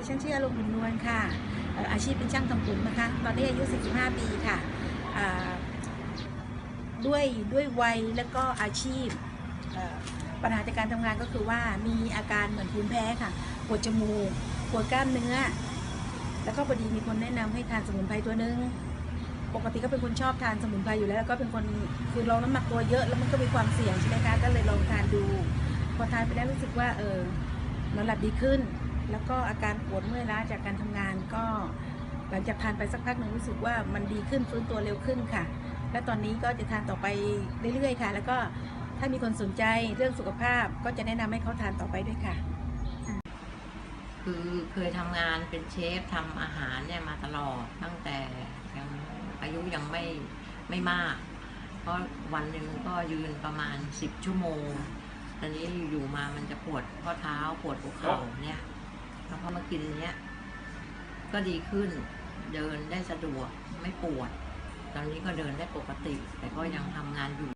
ดิฉันชื่ออารมณ์บุญนวลค่ะ อาชีพเป็นช่างทำผมนะคะ ตอนนี้อายุ 45 ปีค่ะ ด้วยด้วยวัยแล้วก็อาชีพปัญหาจากการทำงานก็คือว่ามีอาการเหมือนภูมิแพ้ค่ะปวดจมูกปวดกล้ามเนื้อ แล้วก็พอดีมีคนแนะนำให้ทานสมุนไพรตัวนึงปกติก็เป็นคนชอบทานสมุนไพรอยู่แล้วแล้วก็เป็นคนคือเราน้ำหนักตัวเยอะแล้วมันก็มีความเสี่ยงใช่ไหมคะก็เลยลองทานดู พอทานไปแล้วรู้สึกว่าเออนอนหลับดีขึ้น แล้วก็อาการปวดเมื่อยล้าจากการทำงานก็ หลังจากทานไปสักพักหนึ่งรู้สึกว่ามันดีขึ้นฟื้นตัวเร็วขึ้นค่ะ และตอนนี้ก็จะทานต่อไปเรื่อยๆ ค่ะ แล้วก็ถ้ามีคนสนใจเรื่องสุขภาพก็จะแนะนำให้เขาทานต่อไปด้วยค่ะ คือเคยทำงานเป็นเชฟทำอาหารเนี่ยมาตลอดตั้งแต่ยังอายุยังไม่ไม่มากเพราะวันหนึ่งก็ยืนประมาณ 10 ชั่วโมง ตอนนี้อยู่มามันจะปวดข้อเท้าปวดหัวเข่าเนี่ย แล้วพอมากินเนี้ย ก็ดีขึ้น เดินได้สะดวก ไม่ปวด ตอนนี้ก็เดินได้ปกติ แต่ก็ยังทำงานอยู่